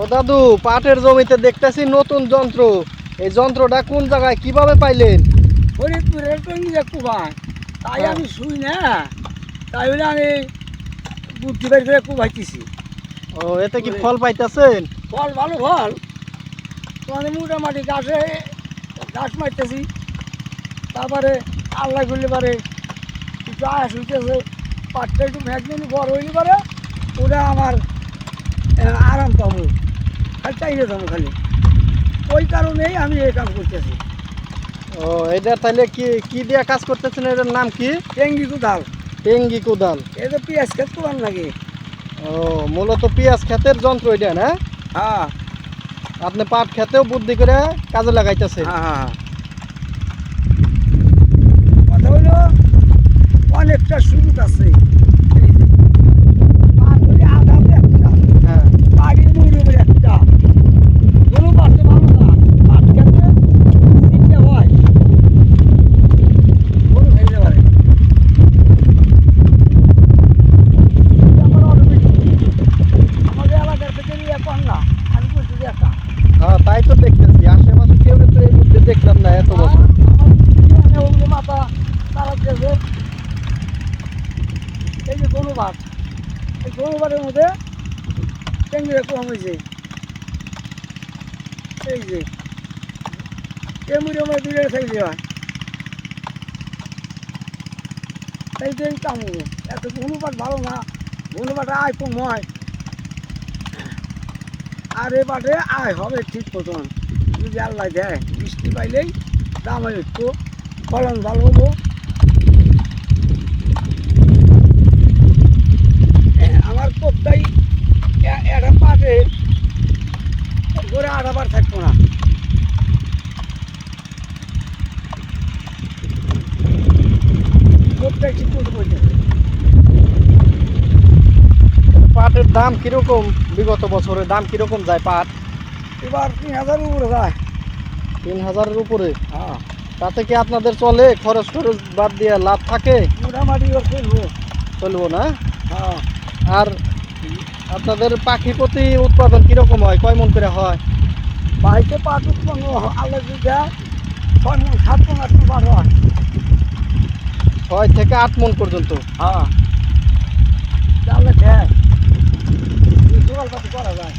ও দাদু পাটের জমিতে দেখতেছি নতুন যন্ত্র। এই যন্ত্রটা কোন জায়গায় কীভাবে পাইলেন? ফরিদপুরের টঙ্গিয়া কুবাই তাই হ্যাঁ। আমি শুই না। তাই বলে আমি বুদ্ধি বের করে কুবাইতেছি। ও এতে কি ফল পাইতেছেন? ফল ভালো ফল। তোমাদের মোটামুটি গাছে গাছ মারতেছি। তারপরে আল্লাহ করলে পারে একটু আয়াস হইতেছে। পাটটা একটু ম্যাগজিন বড় হইলে পারে ওটা আমার আরাম পাবো। খালি চাইলে যাব খালি। ওই কারণেই আমি এই কাজ করতেছি। ও এটা তাহলে কি কি দিয়ে কাজ করতেছেন? এটার নাম কি? টেঙ্গি কোদাল। টেঙ্গি কোদাল। এই যে পেঁয়াজ খেত কোদাল নাকি ও মূলত পেঁয়াজ ক্ষেতের যন্ত্র এটা না? হ্যাঁ। আপনি পাট খেতেও বুদ্ধি করে কাজে লাগাইতেছে হ্যাঁ হ্যাঁ। কথা হলো অনেকটা সুযোগ আছে এই যে, পাট হলে আধা একটা হ্যাঁ বাড়ির মূল উপরে একটা কোনো পাশে ভালো না পাট খেতে তিনটে হয় কোনো ফেলতে পারে এটা আমার automatic। আমাদের এলাকার থেকে নিয়ে এখন না আমি করছি যে একটা হ্যাঁ তাই তো দেখতেছি আশেপাশে কেউ তো এই বুদ্ধি দেখলাম না এত বছর ওগুলো মাথা তারা গেছে এই ধনুবাদ এই মধ্যে টেঙ্গিরা কম হয়েছে। এই যে এমনি আমার দূরে থাকলে হয় এই এত ধনুবাদ ভালো না ধনুবাটা আয় কম হয়। আর এ বাটে আয় হবে ঠিক মতন। যদি আল্লাহ দেয়, বৃষ্টি পাইলেই দাম একটু, ফলন ভালো হব হ্যাঁ, আমার কোপটাই একটা পাটে করে আড়াবার থাকব না ঠিক মতো পাটের দাম কীরকম বিগত বছরে? দাম কীরকম যায় পাট? এবার তিন হাজার উপরে যায়। তিন হাজারের উপরে? হ্যাঁ। তাতে কি আপনাদের চলে? খরচ টরচ বাদ দিয়ে লাভ থাকে? মোটামুটি চলবো। চলবো না? হ্যাঁ। আর আপনাদের পাখি প্রতি উৎপাদন কীরকম হয়? কয় মন করে হয়? বাড়িতে পাট উৎপন্ন আল্লাহ যদি ছয় মন সাত মন আট মন হয়। ছয় থেকে আট মন পর্যন্ত। হ্যাঁ। তাহলে দেখ। করা যায়।